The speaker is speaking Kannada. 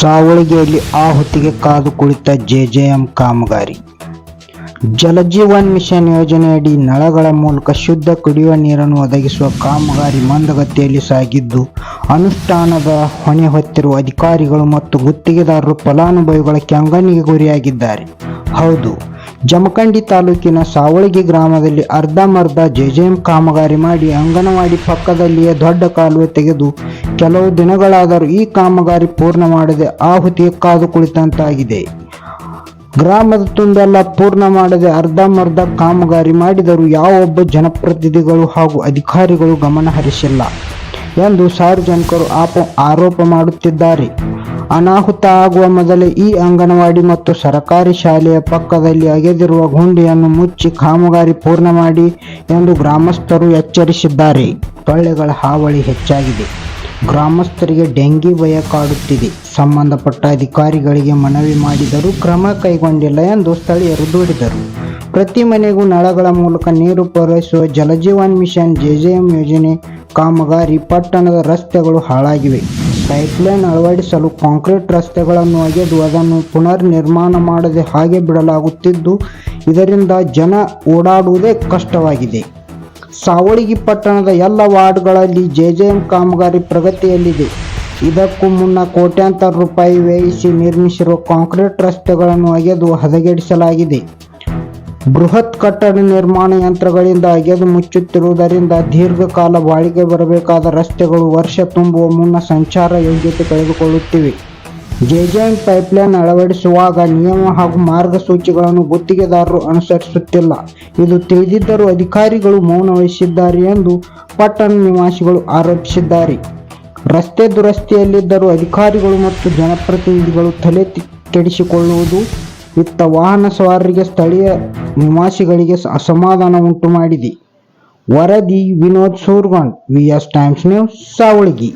ಸಾವಳಗಿಯಲ್ಲಿ ಆ ಹೊತ್ತಿಗೆ ಕಾದು ಕುಳಿತ ಜೆಜೆಎಂ ಕಾಮಗಾರಿ. ಜಲಜೀವನ್ ಮಿಷನ್ ಯೋಜನೆಯಡಿ ನಳಗಳ ಮೂಲಕ ಶುದ್ಧ ಕುಡಿಯುವ ನೀರನ್ನು ಒದಗಿಸುವ ಕಾಮಗಾರಿ ಮಂದಗತಿಯಲ್ಲಿ ಸಾಗಿದ್ದು, ಅನುಷ್ಠಾನದ ಹೊಣೆ ಹೊತ್ತಿರುವ ಅಧಿಕಾರಿಗಳು ಮತ್ತು ಗುತ್ತಿಗೆದಾರರು ಫಲಾನುಭವಿಗಳ ಕೆಂಗಣ್ಣಿಗೆ ಗುರಿಯಾಗಿದ್ದಾರೆ. ಹೌದು ಜಮಖಂಡಿ ತಾಲೂಕಿನ ಸಾವಳಗಿ ಗ್ರಾಮದಲ್ಲಿ ಅರ್ಧಂಬರ್ಧ ಜೆಜೆಎಂ ಕಾಮಗಾರಿ ಮಾಡಿ ಅಂಗನವಾಡಿ ಪಕ್ಕದಲ್ಲಿಯೇ ದೊಡ್ಡ ಕಾಲುವೆ ತೆಗೆದು ಕೆಲವು ದಿನಗಳಾದರೂ ಈ ಕಾಮಗಾರಿ ಪೂರ್ಣ ಮಾಡದೆ ಆಹುತಿಗೆ ಕಾದು ಕುಳಿತಂತಾಗಿದೆ. ಗ್ರಾಮದ ತುಂಬೆಲ್ಲ ಪೂರ್ಣ ಮಾಡದೆ ಅರ್ಧಂಬರ್ಧ ಕಾಮಗಾರಿ ಮಾಡಿದರೂ ಯಾವೊಬ್ಬ ಜನಪ್ರತಿನಿಧಿಗಳು ಹಾಗೂ ಅಧಿಕಾರಿಗಳು ಗಮನ ಹರಿಸಿಲ್ಲ ಎಂದು ಸಾರ್ವಜನಿಕರು ಆಪ, ಆರೋಪ ಮಾಡುತ್ತಿದ್ದಾರೆ. ಅನಾಹುತ ಆಗುವ ಮೊದಲೇ ಈ ಅಂಗನವಾಡಿ ಮತ್ತು ಸರಕಾರಿ ಶಾಲೆಯ ಪಕ್ಕದಲ್ಲಿ ಅಗೆದಿರುವ ಗುಂಡಿಯನ್ನು ಮುಚ್ಚಿ ಕಾಮಗಾರಿ ಪೂರ್ಣ ಮಾಡಿ ಎಂದು ಗ್ರಾಮಸ್ಥರು ಎಚ್ಚರಿಸಿದ್ದಾರೆ. ಸೊಳ್ಳೆಗಳ ಹಾವಳಿ ಹೆಚ್ಚಾಗಿದೆ. ಗ್ರಾಮಸ್ಥರಿಗೆ ಡೆಂಗಿ ಭಯ ಕಾಡುತ್ತಿದೆ. ಸಂಬಂಧಪಟ್ಟ ಅಧಿಕಾರಿಗಳಿಗೆ ಮನವಿ ಮಾಡಿದರೂ ಕ್ರಮ ಕೈಗೊಂಡಿಲ್ಲ ಎಂದು ಸ್ಥಳೀಯರು ದೂರಿದರು. ಪ್ರತಿ ಮನೆಗೂ ನಳಗಳ ಮೂಲಕ ನೀರು ಪೂರೈಸುವ ಜಲಜೀವನ್ ಮಿಷನ್ ಜೆಜೆಎಂ ಯೋಜನೆ ಕಾಮಗಾರಿ ಪಟ್ಟಣದ ರಸ್ತೆಗಳು ಹಾಳಾಗಿವೆ. ಪೈಪ್ಲೈನ್ ಅಳವಡಿಸಲು ಕಾಂಕ್ರೀಟ್ ರಸ್ತೆಗಳನ್ನು ಅಗೆದು ಅದನ್ನು ಪುನರ್ ನಿರ್ಮಾಣ ಮಾಡದೆ ಹಾಗೆ ಬಿಡಲಾಗುತ್ತಿದ್ದು, ಇದರಿಂದ ಜನ ಓಡಾಡುವುದೇ ಕಷ್ಟವಾಗಿದೆ. ಸಾವಳಿಗಿ ಪಟ್ಟಣದ ಎಲ್ಲ ವಾರ್ಡ್ಗಳಲ್ಲಿ ಜೆಜೆಎಂ ಕಾಮಗಾರಿ ಪ್ರಗತಿಯಲ್ಲಿದೆ. ಇದಕ್ಕೂ ಮುನ್ನ ಕೋಟ್ಯಾಂತರ ರೂಪಾಯಿ ವ್ಯಯಿಸಿ ನಿರ್ಮಿಸಿರುವ ಕಾಂಕ್ರೀಟ್ ರಸ್ತೆಗಳನ್ನು ಅಗೆದು ಹದಗೆಡಿಸಲಾಗಿದೆ. ಬೃಹತ್ ಕಟ್ಟಡ ನಿರ್ಮಾಣ ಯಂತ್ರಗಳಿಂದ ಅಗೆದು ಮುಚ್ಚುತ್ತಿರುವುದರಿಂದ ದೀರ್ಘಕಾಲ ಬಾಳಿಕೆ ಬರಬೇಕಾದ ರಸ್ತೆಗಳು ವರ್ಷ ತುಂಬುವ ಮುನ್ನ ಸಂಚಾರ ಯೋಗ್ಯತೆ ಕಳೆದುಕೊಳ್ಳುತ್ತಿವೆ. ಜೆಜೆಎನ್ ಪೈಪ್ಲೈನ್ ಅಳವಡಿಸುವಾಗ ನಿಯಮ ಹಾಗೂ ಮಾರ್ಗಸೂಚಿಗಳನ್ನು ಗುತ್ತಿಗೆದಾರರು ಅನುಸರಿಸುತ್ತಿಲ್ಲ. ಇದು ತಿಳಿದಿದ್ದರೂ ಅಧಿಕಾರಿಗಳು ಮೌನ ವಹಿಸಿದ್ದಾರೆ ಎಂದು ಪಟ್ಟಣ ನಿವಾಸಿಗಳು ಆರೋಪಿಸಿದ್ದಾರೆ. ರಸ್ತೆ ದುರಸ್ತಿಯಲ್ಲಿದ್ದರೂ ಅಧಿಕಾರಿಗಳು ಮತ್ತು ಜನಪ್ರತಿನಿಧಿಗಳು ತಲೆ ಕೆಡಿಸಿಕೊಳ್ಳುವುದು ಇತ್ತ ವಾಹನ ಸವಾರರಿಗೆ ಸ್ಥಳೀಯ ನಿವಾಸಿಗಳಿಗೆ ಅಸಮಾಧಾನ ಉಂಟು ಮಾಡಿದೆ ವರದಿ Vinod Surgond V S times news Savalagi